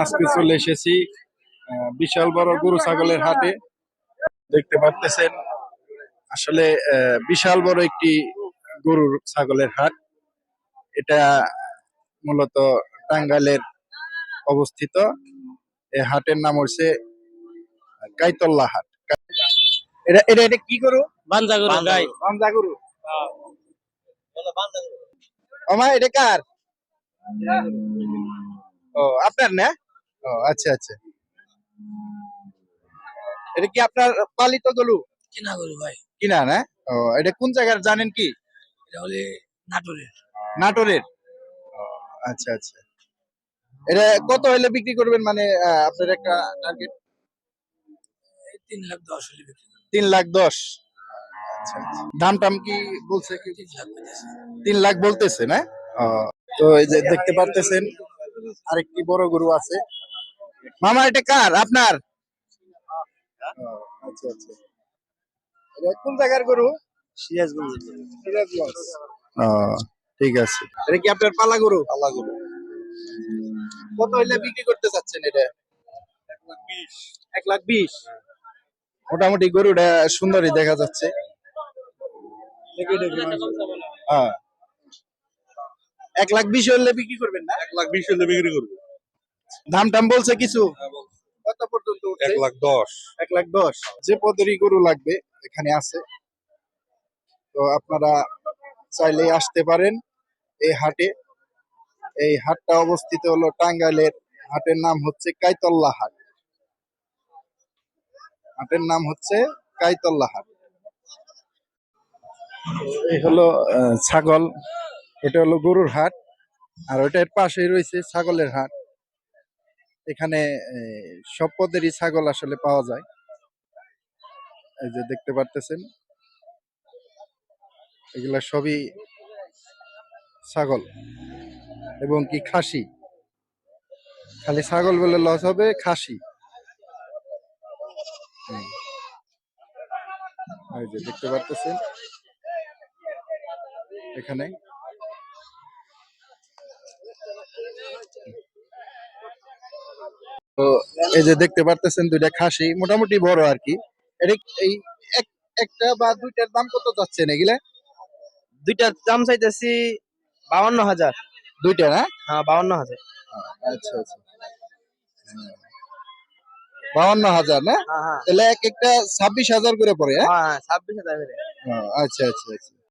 আজকে চলে এসেছি বিশাল বড় গরু ছাগলের হাটে। দেখতে পাচ্ছেন আসলে বিশাল বড় একটি গরুর ছাগলের হাট। এটা মূলত টাঙ্গাইলের অবস্থিত। এই হাটের নাম হচ্ছে কাইতল্লা হাট। এটা এটা এটা কি গরু? বাঞ্জা গরু গাই। বান্দা গরু। আমা এটা কার? ও আপনার না? ও আচ্ছা আচ্ছা। এটা কি আপনার পালিত গরু? কিনা গরু ভাই। কিনা না? ও এটা কোন জায়গার জানেন কি? এটা হলে নাটোরের। নাটোরের? আচ্ছা আচ্ছা। এটা কত হলে বিক্রি করবেন? মানে আপনার একটা টার্গেট তিন লাখ দশ হলে বিক্রি তিন লাখ দশ। আচ্ছা আচ্ছা। দাম টাম কি বলছে কি? তিন লাখ বলতেছে। না? তো এই যে দেখতে পারতেছেন আরেকটি বড় গরু আছে। মামা এটা কার? আপনার? আচ্ছা আচ্ছা। এটা কোন জায়গার গরু? সিরাজগঞ্জ সিরাজগঞ্জ। ও ঠিক আছে। এটা কি আপনার পালা গরু? পালা গরু। কত হইলে বিক্রি করতে চাচ্ছেন এটা? এক লাখ বিশ। মোটামুটি গরুটা সুন্দরই দেখা যাচ্ছে। হ্যাঁ। এক লাখ বিশ হলে বিক্রি করবেন না? এক লাখ বিশ হলে বিক্রি করব। দাম টাম বলছে কিছু? কত পর্যন্ত এক লাখ দশ। এক লাখ দশ। যে পদেরই গরু লাগবে এখানে আছে। তো আপনারা চাইলে আসতে পারেন এই হাটে। এই হাটটা অবস্থিত হলো টাঙ্গাইলের হাটের নাম হচ্ছে কাইতল্লা হাট। হাটের নাম হচ্ছে কাইতল্লা হাট। এই হলো ছাগল। এটা হলো গরুর হাট। আর ওইটার পাশেই রয়েছে ছাগলের হাট। এখানে সব পদেরই ছাগল আসলে পাওয়া যায়। এই যে দেখতে পারতেছেন। এগুলা সবই ছাগল এবং কি খাসি। খালি ছাগল বলে লস হবে, খাসি। এই যে দেখতে পারতেছেন। এখানে। তো এই যে দেখতে পারতেছেন দুইটা খাসি মোটামুটি বড় আর কি। এটা এই একটা বা দুইটার দাম কত যাচ্ছেন এগুলা? দুইটার দাম চাইতেছি বাউন্ন হাজার। দুইটা না? হ্যাঁ বাউন্ন হাজার। আচ্ছা আচ্ছা। বাউন্ন হাজার না? হ্যাঁ হ্যাঁ। তাহলে এক একটা ছাব্বিশ হাজার করে পড়ে হ্যাঁ? হ্যাঁ ছাব্বিশ হাজার করে। আচ্ছা আচ্ছা আচ্ছা।